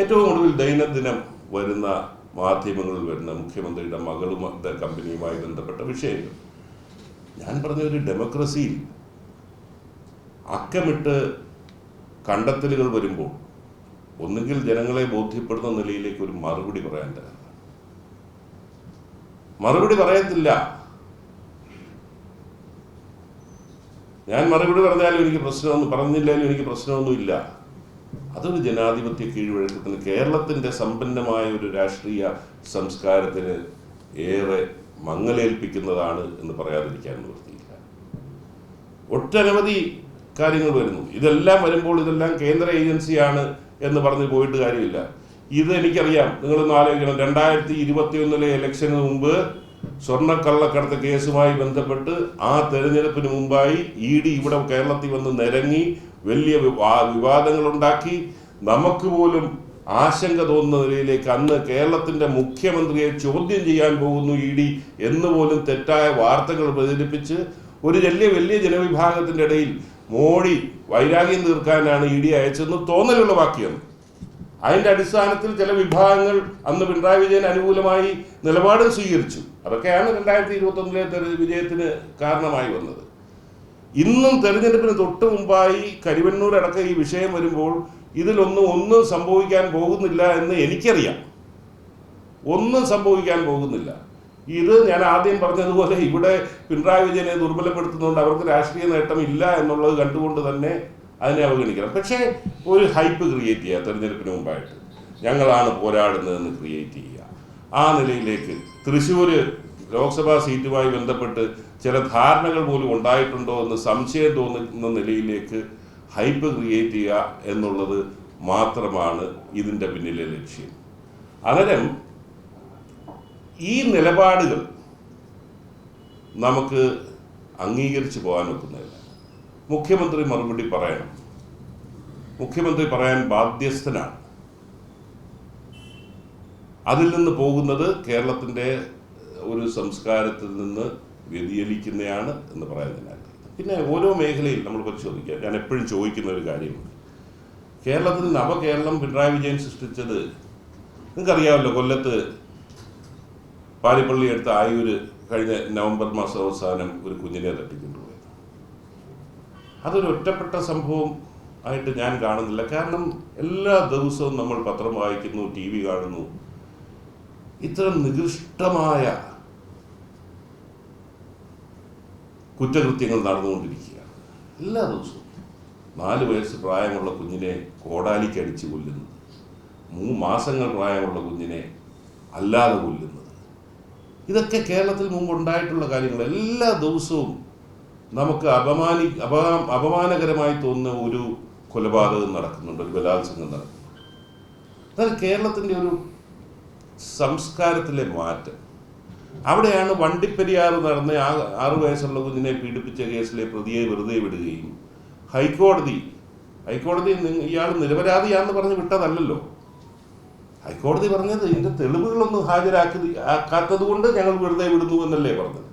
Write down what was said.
ഏറ്റവും ഒടുവിൽ ദൈനംദിനം വരുന്ന മാധ്യമങ്ങളിൽ വരുന്ന മുഖ്യമന്ത്രിയുടെ മകളും കമ്പനിയുമായി ബന്ധപ്പെട്ട വിഷയങ്ങൾ. ഞാൻ പറഞ്ഞ ഒരു ഡെമോക്രസിയിൽ അക്കമിട്ട് കണ്ടെത്തലുകൾ വരുമ്പോൾ ഒന്നുകിൽ ജനങ്ങളെ ബോധ്യപ്പെടുന്ന നിലയിലേക്ക് ഒരു മറുപടി പറയാൻ തരാം മറുപടി പറയത്തില്ല. ഞാൻ മറുപടി പറഞ്ഞാലും എനിക്ക് പ്രശ്നമൊന്നും പറഞ്ഞില്ലാലും എനിക്ക് പ്രശ്നമൊന്നുമില്ല. അതൊരു ജനാധിപത്യ കീഴ്വഴക്കത്തിന് കേരളത്തിന്റെ സമ്പന്നമായ ഒരു രാഷ്ട്രീയ സംസ്കാരത്തിന് ഏറെ മങ്ങലേൽപ്പിക്കുന്നതാണ് എന്ന് പറയാതിരിക്കാൻ നിവൃത്തിയില്ല. ഒട്ടനവധി കാര്യങ്ങൾ വരുന്നു. ഇതെല്ലാം വരുമ്പോൾ ഇതെല്ലാം കേന്ദ്ര ഏജൻസിയാണ് എന്ന് പറഞ്ഞ് പോയിട്ട് കാര്യമില്ല. ഇത് എനിക്കറിയാം. നിങ്ങളൊന്ന് ആലോചിക്കണം. രണ്ടായിരത്തി ഇരുപത്തി ഒന്നിലെ ഇലക്ഷന് മുമ്പ് സ്വർണക്കള്ളക്കടത്ത് കേസുമായി ബന്ധപ്പെട്ട് ആ തെരഞ്ഞെടുപ്പിന് മുമ്പായി ഇ ഡി ഇവിടെ കേരളത്തിൽ വന്ന് നിരങ്ങി വലിയ വിവാ- വിവാദങ്ങളുണ്ടാക്കി. നമുക്ക് പോലും ആശങ്ക തോന്നുന്ന നിലയിലേക്ക് അന്ന് കേരളത്തിന്റെ മുഖ്യമന്ത്രിയെ ചോദ്യം ചെയ്യാൻ പോകുന്നു ഇ ഡി എന്ന് പോലും തെറ്റായ വാർത്തകൾ പ്രചരിപ്പിച്ച് ഒരു വലിയ വലിയ ജനവിഭാഗത്തിന്റെ ഇടയിൽ മോഡി വൈരാഗ്യം തീർക്കാനാണ് ഇ ഡി അയച്ചതെന്ന് തോന്നലുള്ള അതിന്റെ അടിസ്ഥാനത്തിൽ ചില വിഭാഗങ്ങൾ അന്ന് പിണറായി വിജയൻ അനുകൂലമായി നിലപാട് സ്വീകരിച്ചു. അതൊക്കെയാണ് രണ്ടായിരത്തി ഇരുപത്തി ഒന്നിലെ വിജയത്തിന് കാരണമായി വന്നത്. ഇന്നും തെരഞ്ഞെടുപ്പിന് തൊട്ട് മുമ്പായി കരിവന്നൂർ അടക്കം ഈ വിഷയം വരുമ്പോൾ ഇതിലൊന്നും ഒന്നും സംഭവിക്കാൻ പോകുന്നില്ല എന്ന് എനിക്കറിയാം. ഒന്നും സംഭവിക്കാൻ പോകുന്നില്ല. ഇത് ഞാൻ ആദ്യം പറഞ്ഞതുപോലെ ഇവിടെ പിണറായി വിജയനെ ദുർബലപ്പെടുത്തുന്നതുകൊണ്ട് അവർക്ക് രാഷ്ട്രീയ നേട്ടം ഇല്ല എന്നുള്ളത് കണ്ടുകൊണ്ട് തന്നെ അതിനെ അവഗണിക്കണം പക്ഷേ ഒരു ഹൈപ്പ് ക്രിയേറ്റ് ചെയ്യുക തെരഞ്ഞെടുപ്പിന് മുമ്പായിട്ട്. ഞങ്ങളാണ് പോരാടുന്നതെന്ന് ക്രിയേറ്റ് ചെയ്യുക. ആ നിലയിലേക്ക് തൃശ്ശൂർ ലോക്സഭാ സീറ്റുമായി ബന്ധപ്പെട്ട് ചില ധാരണകൾ പോലും ഉണ്ടായിട്ടുണ്ടോ എന്ന് സംശയം തോന്നുന്ന നിലയിലേക്ക് ഹൈപ്പ് ക്രിയേറ്റ് ചെയ്യുക എന്നുള്ളത് മാത്രമാണ് ഇതിന്റെ പിന്നിലെ ലക്ഷ്യം. അന്നേരം ഈ നിലപാടുകൾ നമുക്ക് അംഗീകരിച്ചു പോകാൻ ഒക്കുന്നതല്ല. മുഖ്യമന്ത്രി മറുപടി പറയണം. മുഖ്യമന്ത്രി പറയാൻ ബാധ്യസ്ഥനാണ്. അതിൽ നിന്ന് പോകുന്നത് കേരളത്തിന്റെ ഒരു സംസ്കാരത്തിൽ നിന്ന് വ്യതിചലിക്കുന്നതാണ് എന്ന് ആഗ്രഹിക്കുന്നു. പിന്നെ ഓരോ മേഖലയിൽ നമ്മൾ പരിശോധിക്കുക ഞാൻ എപ്പോഴും ചോദിക്കുന്ന ഒരു കാര്യമുണ്ട്. കേരളത്തിൽ നവകേരളം പിണറായി വിജയൻ സൃഷ്ടിച്ചത് നിങ്ങൾക്കറിയാമല്ലോ കൊല്ലത്ത് പാരിപ്പള്ളി എടുത്ത ആയൂര് കഴിഞ്ഞ നവംബർ മാസം അവസാനം ഒരു കുഞ്ഞിനെ തട്ടിക്കൊണ്ടുപോയത്. അതൊരു ഒറ്റപ്പെട്ട സംഭവം ആയിട്ട് ഞാൻ കാണുന്നില്ല. കാരണം എല്ലാ ദിവസവും നമ്മൾ പത്രം വായിക്കുന്നു ടി വി കാണുന്നു. ഇത്തരം നികൃഷ്ടമായ കുറ്റകൃത്യങ്ങൾ നടന്നുകൊണ്ടിരിക്കുകയാണ് എല്ലാ ദിവസവും. നാല് വയസ്സ് പ്രായമുള്ള കുഞ്ഞിനെ കോടാലിക്ക് അടിച്ച് കൊല്ലുന്നത്. മൂന്ന് മാസങ്ങൾ പ്രായമുള്ള കുഞ്ഞിനെ അല്ലാതെ കൊല്ലുന്നത്. ഇതൊക്കെ കേരളത്തിൽ മുമ്പ് ഉണ്ടായിട്ടുള്ള കാര്യങ്ങൾ. എല്ലാ ദിവസവും നമുക്ക് അപമാനി അപമാനകരമായി തോന്നുന്ന ഒരു കൊലപാതകം നടക്കുന്നുണ്ട് ഒരു ബലാത്സംഗം നടക്കുന്നുണ്ട്. അതായത് കേരളത്തിന്റെ ഒരു സംസ്കാരത്തിലെ മാറ്റം. അവിടെയാണ് വണ്ടിപ്പെരിയാർ നടന്ന ആ ആറു വയസ്സുള്ള കുഞ്ഞിനെ പീഡിപ്പിച്ച കേസിലെ പ്രതിയെ വെറുതെ വിടുകയും ഹൈക്കോടതി ഹൈക്കോടതി ഇയാൾ നിരപരാധിയാന്ന് പറഞ്ഞ് വിട്ടതല്ലല്ലോ. ഹൈക്കോടതി പറഞ്ഞത് ഇതിന്റെ തെളിവുകളൊന്നും ഹാജരാക്കി ആക്കാത്തത് കൊണ്ട് ഞങ്ങൾ വെറുതെ വിടുന്നു എന്നല്ലേ പറഞ്ഞത്?